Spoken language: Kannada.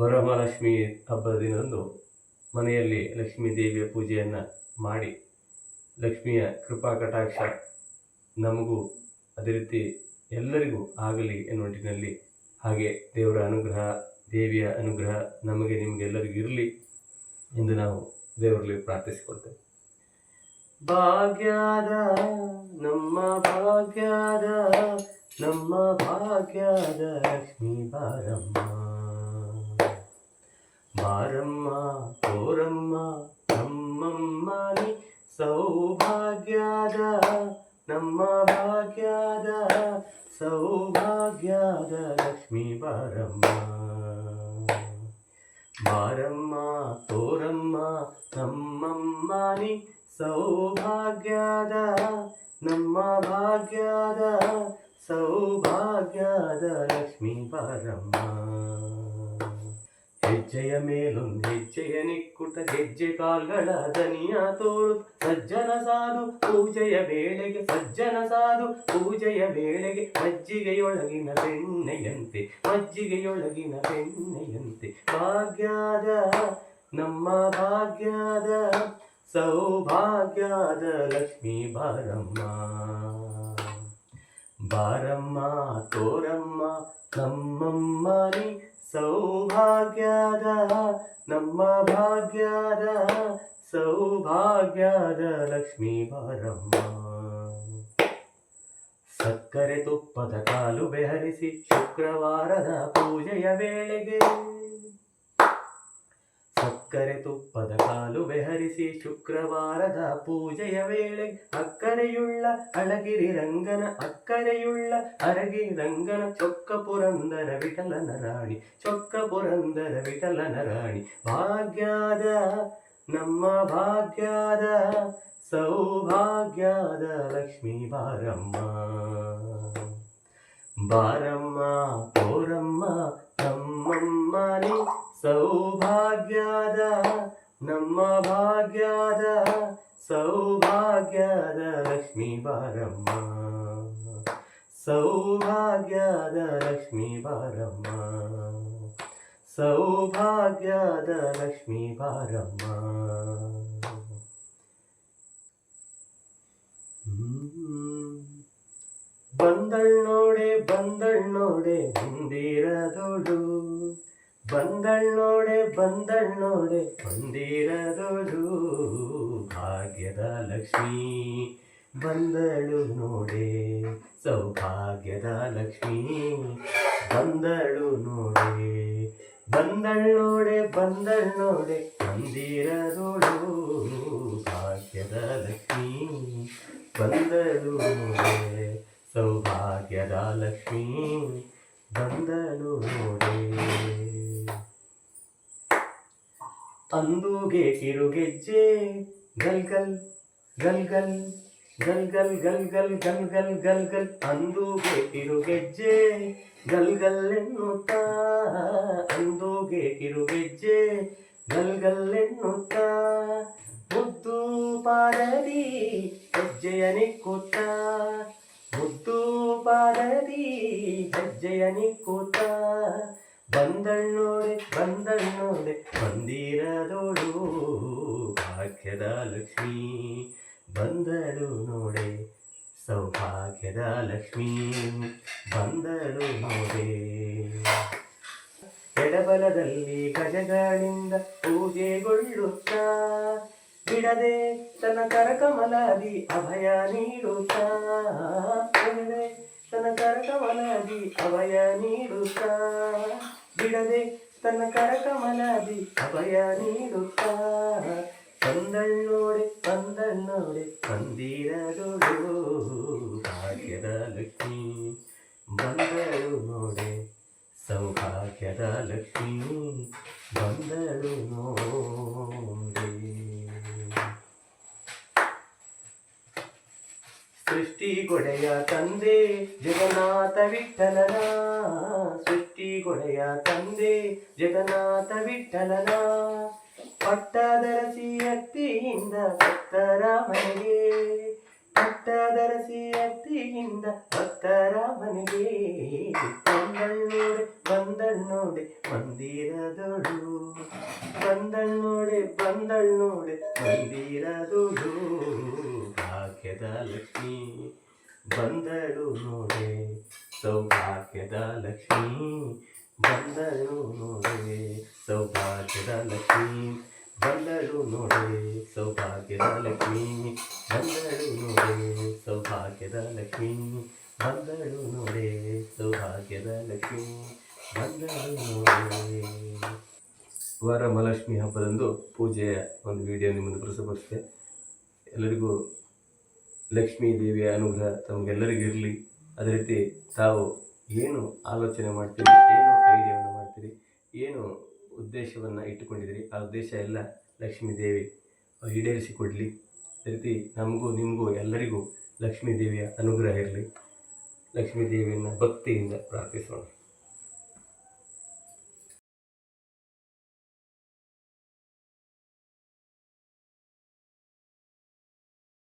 ವರಮಹಾಲಕ್ಷ್ಮಿ ಹಬ್ಬದ ದಿನದಂದು ಮನೆಯಲ್ಲಿ ಲಕ್ಷ್ಮೀ ದೇವಿಯ ಪೂಜೆಯನ್ನು ಮಾಡಿ ಲಕ್ಷ್ಮಿಯ ಕೃಪಾ ಕಟಾಕ್ಷ ನಮಗೂ ಅದೇ ರೀತಿ ಎಲ್ಲರಿಗೂ ಆಗಲಿ ಎನ್ನುವ ನಿಟ್ಟಿನಲ್ಲಿ ಹಾಗೆ ದೇವರ ಅನುಗ್ರಹ, ದೇವಿಯ ಅನುಗ್ರಹ ನಮಗೆ ನಿಮಗೆಲ್ಲರಿಗೂ ಇರಲಿ ಎಂದು ನಾವು ದೇವರಲ್ಲಿ ಪ್ರಾರ್ಥಿಸಿಕೊಳ್ತೇವೆ. ಭಾಗ್ಯದ, ನಮ್ಮ ಭಾಗ್ಯದ ನಮ್ಮ ಭಾಗ್ಯದ ಲಕ್ಷ್ಮೀ ಬಾರಮ್ಮ. ಬಾರಮ್ಮ ತೋರಮ್ಮ ನಮ್ಮಮ್ಮ ನೀ ಸೌಭಾಗ್ಯದ ನಮ್ಮ ಭಾಗ್ಯದ ಸೌಭಾಗ್ಯದ ಲಕ್ಷ್ಮೀ ಬಾರಮ್ಮ ಬಾರಮ್ಮ ತೋರಮ್ಮ ನಮ್ಮಮ್ಮ ನೀ ಸೌಭಾಗ್ಯದ ನಮ್ಮ ಭಾಗ್ಯದ ಸೌಭಾಗ್ಯದ ಲಕ್ಷ್ಮೀ ಬಾರಮ್ಮ ಹೆಜ್ಜೆಯ ಮೇಲೊಂದು ಹೆಜ್ಜೆಯ ನಿಕ್ಕುಟ ಹೆಜ್ಜೆ ಕಾಲ್ಗಳ ದನಿಯ ತೋರು. ಸಜ್ಜನ ಸಾಧು, ಪೂಜೆಯ ವೇಳೆಗೆ ಸಜ್ಜನ ಸಾಧು, ಪೂಜೆಯ ವೇಳೆಗೆ ಮಜ್ಜಿಗೆಯೊಳಗಿನ ಬೆಣ್ಣೆಯಂತೆ ಮಜ್ಜಿಗೆಯೊಳಗಿನ ಬೆಣ್ಣೆಯಂತೆ. ಭಾಗ್ಯದ, ನಮ್ಮ ಭಾಗ್ಯದ, ಸೌಭಾಗ್ಯದ ಲಕ್ಷ್ಮೀ ಬಾರಮ್ಮ. ಬಾರಮ್ಮ, ತೋರಮ್ಮ ನಮ್ಮಮ್ಮ ನೀ ಸೌಭಾಗ್ಯದ ನಮ್ಮ ಭಾಗ್ಯದ ಸೌಭಾಗ್ಯದ ಲಕ್ಷ್ಮೀ ಬಾರಮ್ಮ. ಸಕ್ಕರೆ ತುಪ್ಪದ ಕಾಲು ಬೆಹರಿಸಿ ಶುಕ್ರವಾರದ ಪೂಜೆಯ ವೇಳೆಗೆ ಸಕ್ಕರೆ ತುಪ್ಪದ ಕಾಲು ಬೆಹರಿಸಿ ಶುಕ್ರವಾರದ ಪೂಜೆಯ ವೇಳೆ ಅಕ್ಕರೆಯುಳ್ಳ ಅಳಗಿರಿ ರಂಗನ, ಅಕ್ಕರೆಯುಳ್ಳ ಅರಗಿ ರಂಗನ ಚೊಕ್ಕ ಪುರಂದರ ವಿಠಲನ ರಾಣಿ ಚೊಕ್ಕ ಪುರಂದರ ವಿಠಲನ ರಾಣಿ. ಭಾಗ್ಯದ, ನಮ್ಮ ಭಾಗ್ಯದ, ಸೌಭಾಗ್ಯದ ಲಕ್ಷ್ಮೀ ಬಾರಮ್ಮ. ಬಾರಮ್ಮ ತೋರಮ್ಮ ನಮ್ಮಮ್ಮ ನೀ ಸೌಭಾಗ್ಯದ ನಮ್ಮ ಭಾಗ್ಯದ ಸೌಭಾಗ್ಯದ ಲಕ್ಷ್ಮೀ ಬಾರಮ್ಮ. ಸೌಭಾಗ್ಯದ ಲಕ್ಷ್ಮೀ ಬಾರಮ್ಮ. ಸೌಭಾಗ್ಯದ ಲಕ್ಷ್ಮೀ ಬಾರಮ್ಮ. ಬಂದಳ್ ನೋಡೆ ಬಂದಳ್ ನೋಡೆ ಬಂದಳ್ ನೋಡೆ ಬಂದಿರದೋಡು ಭಾಗ್ಯದ ಲಕ್ಷ್ಮೀ. ಬಂದಳು ನೋಡೆ, ಸೌಭಾಗ್ಯದ ಲಕ್ಷ್ಮೀ. ಬಂದಳು ನೋಡೆ ಬಂದಣ್ಣೋಡೆ ನೋಡೆ ಬಂದಿರದೋಡು ಭಾಗ್ಯದ ಲಕ್ಷ್ಮೀ. ಬಂದಳು ನೋಡೆ, ಸೌಭಾಗ್ಯದ ಲಕ್ಷ್ಮೀ. ಬಂದಳು ನೋಡೆ. ಅಂದುಗೆ ಕಿರುಗೆಜ್ಜೆ ಗಲ್ ಗಲ್ ಗಲ್ ಗಲ್ ಗಲ್ ಗಲ್ ಗಲ್ ಗಲ್ ಗಲ್ ಗಲ್ ಗಲ್ ಗಲ್ ಅಂದುಗೆ ಕಿರುಗೆಜ್ಜೆ ಗಲ್ ಗಲ್ ಅಂದುಗೆ ಕಿರುಗೆಜ್ಜೆ ಗಲ್ ಗಲ್ ಎನ್ನುತ್ತಾ, ಮುದ್ದು ಪಾರದಿ ಹೆಜ್ಜೆಯ ನಿಕ್ಕುತ್ತ. ಮುದ್ದು ಪಾರದಿ ಹೆಜ್ಜೆಯ ನಿಕ್ಕುತ್ತ. ಬಂದಣ್ಣೋಡೆ ಬಂದಳ್ ನೋಡೆ, ಬಂದಿರದೋಳು ಭಾಗ್ಯದ ಲಕ್ಷ್ಮೀ. ಬಂದಳು ನೋಡೆ, ಸೌಭಾಗ್ಯದ ಲಕ್ಷ್ಮೀ. ಬಂದಳು ನೋಡೆ. ಎಡಬಲದಲ್ಲಿ ಗಜಗಳಿಂದ ಪೂಜೆಗೊಳ್ಳುತ್ತಾ, ಬಿಡದೆ ತನ್ನ ಕರಕಮಲಾದಿ ಅಭಯ ನೀಡುತ್ತಾ, ಬಿಡದೆ ತನ್ನ ಕರಕಮಲಾದಿ ಅಭಯ ನೀಡುತ್ತಾ. ಬಿಡದೆ ತನ್ನ ಕರಕಮಲದಿ ಅಭಯ ನೀಡುತ್ತ. ಬಂದಣ್ಣೋಡೆ ಬಂದಣ್ಣೋಡೆ ಬಂದಿರದೊಳು ಭಾಗ್ಯದ ಲಕ್ಷ್ಮೀ. ಬಂದಳು ನೋಡೆ, ಸೌಭಾಗ್ಯದ ಲಕ್ಷ್ಮೀ. ಬಂದಳು ನೋಡೆ. ಸೃಷ್ಟಿಗೊಡೆಯ ತಂದೆ ಜಗನ್ನಾಥ ವಿಠಲನ. ಸೃಷ್ಟಿಗೊಡೆಯ ತಂದೆ ಜಗನ್ನಾಥ ವಿಠಲನ. ಪಟ್ಟದರಸಿ ಅತ್ತಿಯಿಂದ ಭಕ್ತರ ಮನೆಗೆ ಪಟ್ಟದರಸಿ ಅತ್ತಿಯಿಂದ ಭಕ್ತರ ಮನೆಗೆ ಬಂದಳ್ಳೋಡೆ ನೋಡಿ ಮಂದಿರದೊಳು. ಬಂದಳ್ ನೋಡಿ ಮಂದಿರದೊಳು. ಭಾಗ್ಯದ ಲಕ್ಷ್ಮಿ ಬಂದಳು ನೋಡೆ. ಸೌಭಾಗ್ಯದ ಲಕ್ಷ್ಮೀ ಬಂದರು ನೋಡೆ, ಸೌಭಾಗ್ಯದ ಲಕ್ಷ್ಮೀ ಬಂದರು ನೋಡೆ, ಸೌಭಾಗ್ಯದ ಲಕ್ಷ್ಮೀ ಬಂದರು ನೋಡೆ, ಸೌಭಾಗ್ಯದ ಲಕ್ಷ್ಮೀ ಬಂದರು ನೋಡೆ, ಸೌಭಾಗ್ಯದ ಲಕ್ಷ್ಮೀ ಬಂದರು ನೋಡೆ. ವರಮಹಾಲಕ್ಷ್ಮಿ ಹಬ್ಬದಂದು ಪೂಜೆಯ ಒಂದು ವಿಡಿಯೋ ನಿಮ್ಮನ್ನು ಪ್ರಸಪಡಿಸಿದೆ ಎಲ್ಲರಿಗೂ ಲಕ್ಷ್ಮೀ ದೇವಿಯ ಅನುಗ್ರಹ ತಮಗೆಲ್ಲರಿಗೂ ಇರಲಿ. ಅದೇ ರೀತಿ ತಾವು ಏನು ಆಲೋಚನೆ ಮಾಡ್ತೀರಿ, ಏನು ಐಡಿಯಾವನ್ನು ಮಾಡ್ತೀರಿ, ಏನು ಉದ್ದೇಶವನ್ನು ಇಟ್ಟುಕೊಂಡಿದ್ದೀರಿ, ಆ ಉದ್ದೇಶ ಎಲ್ಲ ಲಕ್ಷ್ಮೀ ದೇವಿ ಈಡೇರಿಸಿಕೊಡಲಿ ಅದೇ ರೀತಿ ನಮಗೂ ನಿಮಗೂ ಎಲ್ಲರಿಗೂ ಲಕ್ಷ್ಮೀ ದೇವಿಯ ಅನುಗ್ರಹ ಇರಲಿ. ಲಕ್ಷ್ಮೀ ದೇವಿಯನ್ನು ಭಕ್ತಿಯಿಂದ ಪ್ರಾರ್ಥಿಸೋಣ.